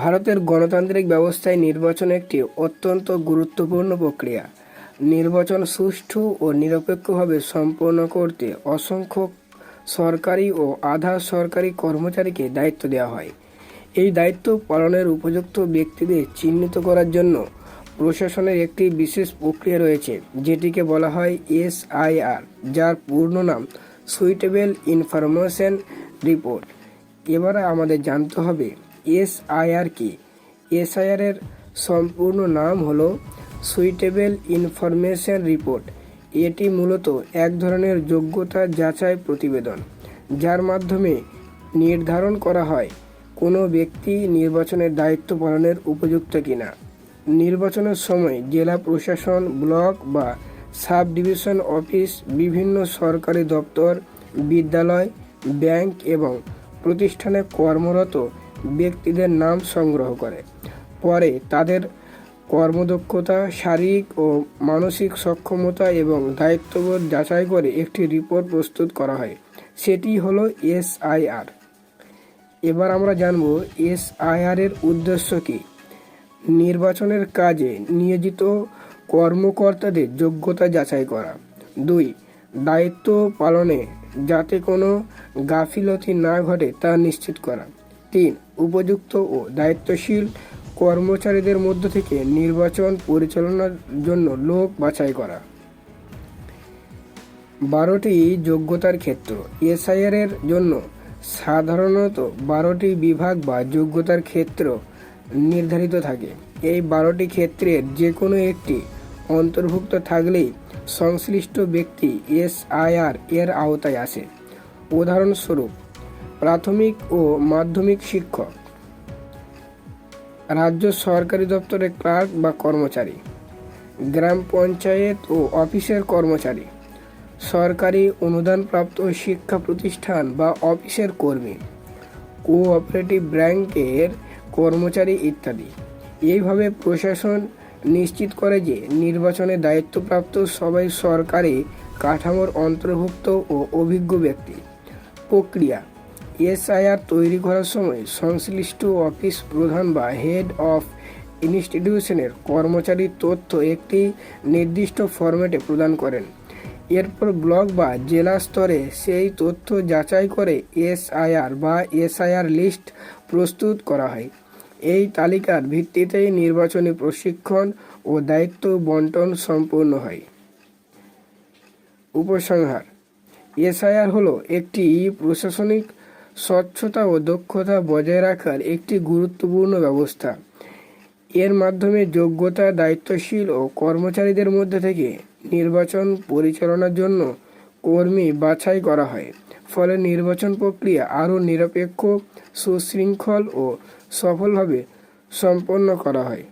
ভারতের গণতান্ত্রিক ব্যবস্থায় নির্বাচন একটি অত্যন্ত গুরুত্বপূর্ণ প্রক্রিয়া। নির্বাচন সুষ্ঠু ও নিরপেক্ষভাবে সম্পন্ন করতে অসংখ্য সরকারি ও আধা সরকারি কর্মচারীকে দায়িত্ব দেওয়া হয়। এই দায়িত্ব পালনের উপযুক্ত ব্যক্তিদের চিহ্নিত করার জন্য প্রশাসনের একটি বিশেষ প্রক্রিয়া রয়েছে, যেটিকে বলা হয় এসআইআর, যার পূর্ণ নাম সুইটেবল ইনফরমেশন রিপোর্ট এবারে আমাদের জানতে হবে এসআইআর কি? এসআইআর এর সম্পূর্ণ নাম হলো সুইটেবল ইনফরমেশন রিপোর্ট এটি মূলত এক ধরনের যোগ্যতা যাচাই প্রতিবেদন, যার মাধ্যমে নির্ধারণ করা হয় কোনো ব্যক্তি নির্বাচনের দায়িত্ব পালনের উপযুক্ত কিনা। নির্বাচনের সময় জেলা প্রশাসন, ব্লক বা সাব ডিভিশন অফিস, বিভিন্ন সরকারি দপ্তর, বিদ্যালয়, ব্যাংক এবং প্রতিষ্ঠানে কর্মরত ব্যক্তিদের নাম সংগ্রহ করে। পরে তাদের কর্মদক্ষতা, শারীরিক ও মানসিক সক্ষমতা এবং দায়িত্ববোধ যাচাই করে একটি রিপোর্ট প্রস্তুত করা হয়। সেটি হলো এসআইআর এবার আমরা জানব এসআইআর এর উদ্দেশ্য কী? নির্বাচনের কাজে নিয়োজিত কর্মকর্তাদের যোগ্যতা যাচাই করা। দুই, দায়িত্ব পালনে যাতে কোনো গাফিলতি না ঘটে তা নিশ্চিত করা। তিন উপযুক্ত ও দায়িত্বশীল কর্মচারীদের মধ্য থেকে নির্বাচন পরিচালনার জন্য লোক বাছাই করা। বারোটি যোগ্যতার ক্ষেত্র। এসআইআর এর জন্য সাধারণত বারোটি বিভাগ বা যোগ্যতার ক্ষেত্র নির্ধারিত থাকে। এই বারোটি ক্ষেত্রের যে কোনো একটি অন্তর্ভুক্ত থাকলেই সংশ্লিষ্ট ব্যক্তি এসআইআর এর আওতায় আসে। উদাহরণস্বরূপ প্রাথমিক ও মাধ্যমিক শিক্ষক। রাজ্য সরকারি দপ্তরের ক্লার্ক বা কর্মচারী। গ্রাম পঞ্চায়েত ও অফিসের কর্মচারী। সরকারি অনুদানপ্রাপ্ত শিক্ষা প্রতিষ্ঠান বা অফিসের কর্মী। কোঅপারেটিভ ব্যাংকের কর্মচারী ইত্যাদি। এইভাবে প্রশাসন নিশ্চিত করে যে নির্বাচনে দায়িত্বপ্রাপ্ত সবাই সরকারি কাঠামোর অন্তর্ভুক্ত ও অভিজ্ঞ ব্যক্তি। প্রক্রিয়া। এসআইআর তৈরি করার সময় সংশ্লিষ্ট অফিস প্রধান বা হেড অফ ইনস্টিটিউশনের কর্মচারী তথ্য একটি নির্দিষ্ট ফরম্যাটে প্রদান করেন। এরপর ব্লক বা জেলা স্তরে সেই তথ্য যাচাই করে এসআইআর বা এসআইআর লিস্ট প্রস্তুত করা হয়। এই তালিকার ভিত্তিতেই নির্বাচনী প্রশিক্ষণ ও দায়িত্ব বন্টন সম্পূর্ণ হয়। উপসংহার, এসআইআর হলো একটি প্রশাসনিক স্বচ্ছতা ও দক্ষতা বজায় রাখার একটি গুরুত্বপূর্ণ ব্যবস্থা। এর মাধ্যমে যোগ্যতা, দায়িত্বশীল ও কর্মচারীদের মধ্যে থেকে নির্বাচন পরিচালনার জন্য কর্মী বাছাই করা হয়। ফলে নির্বাচন প্রক্রিয়া আরও নিরপেক্ষ, সুশৃঙ্খল ও সফলভাবে সম্পন্ন করা হয়।